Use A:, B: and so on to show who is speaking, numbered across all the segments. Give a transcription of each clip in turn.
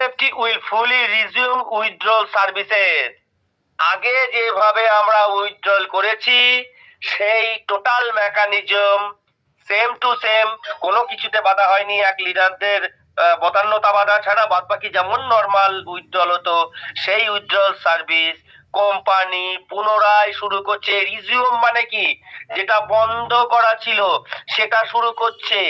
A: Nifty will fully resume withdrawal services. আগে যেভাবে আমরা উইথড্রল করেছি, সেই total mechanism same to same, কোনো কিছুতে বাধা হয়নি, এক লিডারদের বদান্যতা বাধা ছাড়া বাদ বাকি যেমন নর্মাল উইথড্রল হতো, সেই উইথড্রল সার্ভিস কোম্পানি পুনরায় শুরু করছে। রিজিউম মানে কি? যেটা বন্ধ করা ছিল, সেটা শুরু করছে।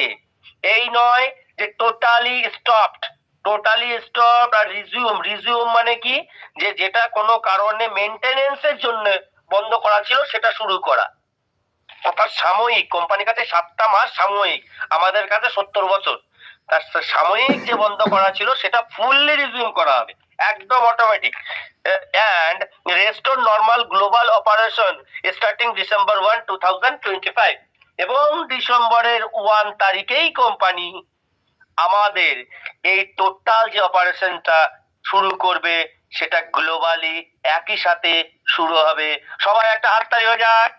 A: এই নয় যে টোটালি স্টপড টোটালি স্টপ আর রিজিউম রিজিউম মানে কি? যে যেটা কোনো কারণে মেনটেনেন্সের জন্য বন্ধ করা ছিল, সেটা শুরু করা। অর্থাৎ সাময়িক কোম্পানির কাছে সাতটা মাস সাময়িক, আমাদের কাছে সত্তর বছর। তার সাময়িক যে বন্ধ করা ছিল, সেটা ফুললি রিজিউম করা হবে, একদম automatic and restore normal global operation starting December one two thousand twenty five এবং ডিসেম্বরের ওয়ান তারিখেই কোম্পানি আমাদের এই টোটাল যে অপারেশনটা শুরু করবে, সেটা গ্লোবালি একই সাথে শুরু হবে। সবাই একটা হাততালি হয়ে যাক।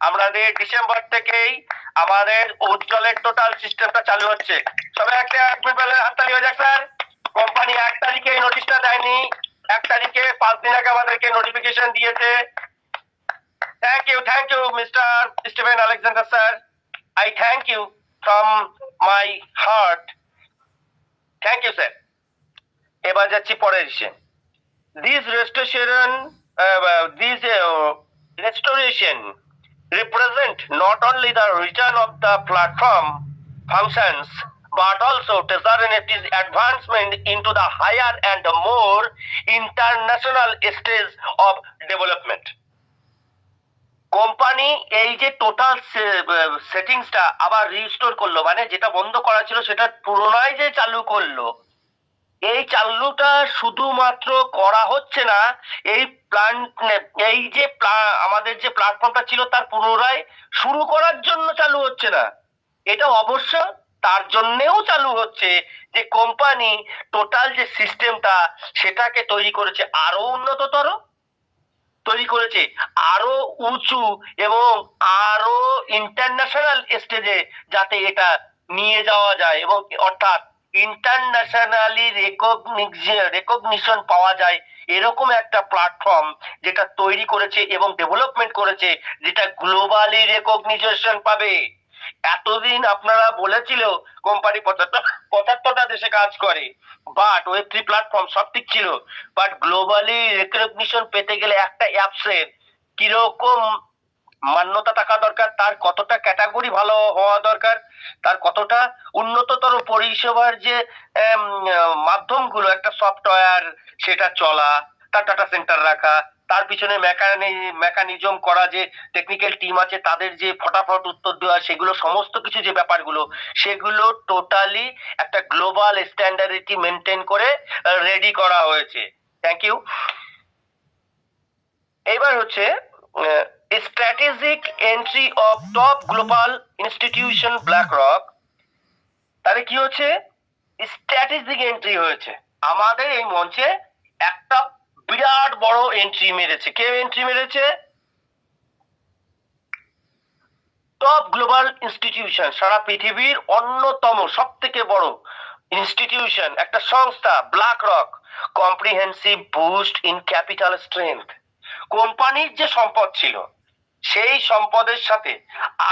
A: আমাদের ডিসেম্বর থেকেই আমাদের উজ্জ্বলের টোটাল সিস্টেমটা চালু হচ্ছে। সবাই একটা এক মিনিট হাততালি হয়ে যাক, স্যার। কোম্পানি এক তারিখে নোটিশটা দেয়নি। এক তারিখে পাঁচ দিন আগে আমাদেরকে নোটিফিকেশন দিয়েছে। Thank you thank you mister Steven Alexander sir I thank you from my heart thank you sir এবার যাচ্ছি পরের ইসে this restoration this restoration represent not only the return of the platform functions but also Tesarenity's advancement into the higher and more international stage of development. Company এই যে total সেটিংসটা আবার restore করল মানে যেটা বন্ধ করা ছিল সেটা পুনরায় যে চালু করল, এই চালুটা শুধুমাত্র করা হচ্ছে না, এই প্ল্যান এই যে আমাদের যে প্ল্যাটফর্মটা ছিল তার পুনরায় শুরু করার জন্য চালু হচ্ছে না। এটা অবশ্য তার জন্যেও চালু হচ্ছে যে কোম্পানি টোটাল যে সিস্টেমটা সেটাকে তৈরি করেছে আরও উন্নততর। তৈরি করেছে। আরও উঁচু এবং আরও ইন্টারন্যাশনাল স্টেজে যাতে এটা নিয়ে যাওয়া যায় এবং অর্থাৎ ইন্টারন্যাশনালি রেকগনিশন পাওয়া যায় এরকম একটা প্ল্যাটফর্ম যেটা তৈরি করেছে এবং ডেভেলপমেন্ট করেছে, যেটা গ্লোবালি রেকগনিশন পাবে। এতদিন আপনারা বলেছিল কোম্পানি পঁচাত্তর, পঁচাত্তরটা দেশে কাজ করে। বাট ওয়েব থ্রি প্ল্যাটফর্ম সব ঠিক ছিল। বাট গ্লোবালি রেকগনিশন পেতে গেলে একটা অ্যাপসের কীরকম মান্যতা থাকা দরকার, তার কতটা ক্যাটাগরি ভালো হওয়া দরকার, তার কতটা উন্নততর পরিষেবার যে মাধ্যমগুলো, একটা সফটওয়্যার সেটা চলা, তার ডাটা সেন্টার রাখা তার পিছনে মেকানিজম করা যে টেকনিক্যাল টিম আছে, তাদের যে ফটাফট উত্তর দেওয়া, সেগুলো সমস্ত কিছু যে ব্যাপারগুলো, সেগুলো টোটালি একটা গ্লোবাল স্ট্যান্ডার্ডিটি মেনটেন করে রেডি করা হয়েছে। থ্যাংক ইউ এবার হচ্ছে strategic entry of top global institution BlackRock তাহলে কি হচ্ছে? স্ট্র্যাটেজিক এন্ট্রি হয়েছে। আমাদের এই মঞ্চে একটা বড় এন্ট্রি মেরেছে। কে এন্ট্রি মেরেছে? টপ গ্লোবাল ইনস্টিটিউশন সারা পৃথিবীর অন্যতম সব থেকে বড় ইনস্টিটিউশন একটা সংস্থা BlackRock comprehensive boost in capital strength কোম্পানির যে সম্পদ ছিল সেই সম্পদের সাথে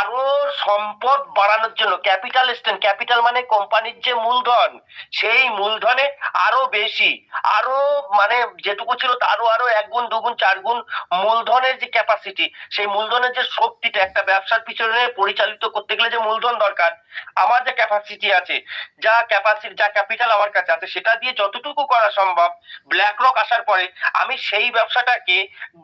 A: আরও সম্পদ বাড়ানোর জন্য ক্যাপিটাল স্ট্রেন ক্যাপিটাল মানে কোম্পানির যে মূলধন, সেই মূলধনে আরও বেশি, আরও মানে যেটুকু ছিল তারও আরও এক গুণ দুগুণ চার গুণ মূলধনের যে ক্যাপাসিটি সেই মূলধনের যে শক্তিটা একটা ব্যবসার পিছনে পরিচালিত করতে গেলে যে মূলধন দরকার, আমার যে ক্যাপাসিটি আছে, যা ক্যাপাসিটি যা ক্যাপিটাল আমার কাছে আছে, সেটা দিয়ে যতটুকু করা সম্ভব ব্ল্যাক রক আসার পরে আমি সেই ব্যবসাটাকে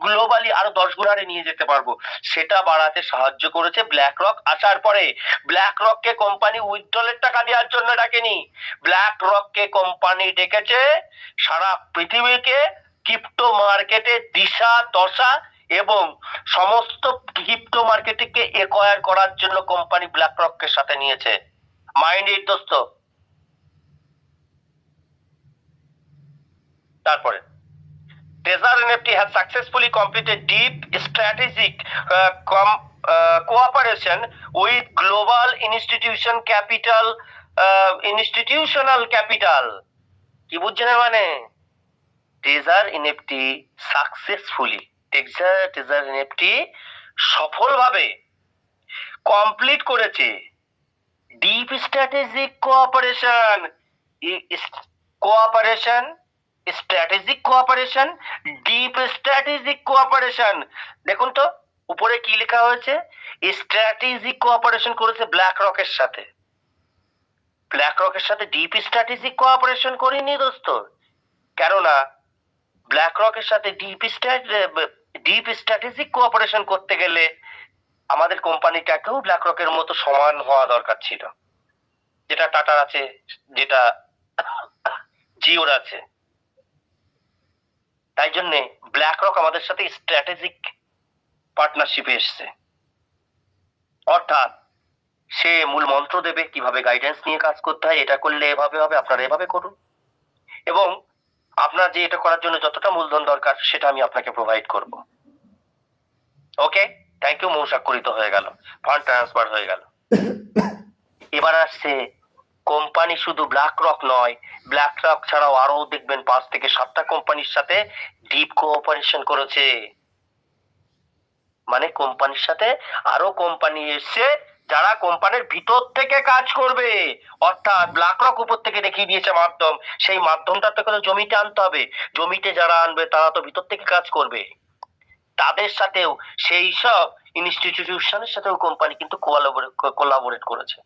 A: গ্লোবালি আরও দশ গুণ হারে নিয়ে যেতে পারব। সেটা বাড়াতে সাহায্য করেছে ব্ল্যাক রক আসার পরে ব্ল্যাক রককে কোম্পানি উইথড্রলের টাকা দেওয়ার জন্য ডাকেনি। ব্ল্যাক রককে কোম্পানি ডেকেছে সারা পৃথিবীকে ক্রিপ্টো মার্কেটে দিশা, দশা এবং সমস্ত ক্রিপ্টো মার্কেটকে একোয়ার করার জন্য কোম্পানি ব্ল্যাক রককে সাথে নিয়েছে। মাইন্ড ইট দোস্ত? তারপরে। Dejar NFT has successfully completed deep strategic com cooperation with global institution capital institutional capital কি বুঝছেন মানে? Dejar NFT successfully Texar Tezar NFT সফলভাবে কমপ্লিট করেছে deep strategic cooperation cooperation strategic cooperation deep strategic cooperation দেখুন তো, উপরে কি লেখা হয়েছে? স্ট্র্যাটেজিক কোঅপারেশন করেছে ব্ল্যাক রকের সাথে। ব্ল্যাক রকের সাথে ডিপ স্ট্র্যাটেজিক কোঅপারেশন করিনি দোস্ত। কেননা ব্ল্যাক রকের সাথে ডিপ ডিপ স্ট্র্যাটেজিক কোঅপারেশন করতে গেলে আমাদের কোম্পানিটাকেও ব্ল্যাক রকের মতো সমান হওয়া দরকার ছিল। যেটা টাটার আছে, যেটা জিওর আছে। তাই জন্যে ব্ল্যাক রক আমাদের সাথে স্ট্র্যাটেজিক পার্টনারশিপে এসছে। অর্থাৎ সে মূল মন্ত্র দেবে কীভাবে গাইডেন্স নিয়ে কাজ করতে হয় এটা করলে এভাবে হবে আপনারা এভাবে করুন। এবং আপনার যে এটা করার জন্য যতটা মূলধন দরকার সেটা আমি আপনাকে প্রোভাইড করব। ওকে থ্যাংক ইউ মৌসাক্ষরিত হয়ে গেল। ফান্ড ট্রান্সফার হয়ে গেল। এবার আসছে কোম্পানি শুধু ব্ল্যাক রক নয় ব্ল্যাক রক ছাড়াও আরও দেখবেন পাঁচ থেকে সাতটা কোম্পানির সাথে ডিপ কোঅপারেশন করেছে। মানে কোম্পানির সাথে আরও কোম্পানি এসছে যারা কোম্পানির ভিতর থেকে কাজ করবে। অর্থাৎ ব্ল্যাক রক উপর থেকে দেখিয়ে দিয়েছে মাধ্যম। সেই মাধ্যমটা তো জমিতে আনতে হবে। জমিতে যারা আনবে, তারা তো ভিতর থেকে কাজ করবে। তাদের সাথেও সেই সব ইনস্টিটিউশনের সাথেও কোম্পানি কিন্তু কোলাবোরেট করেছে।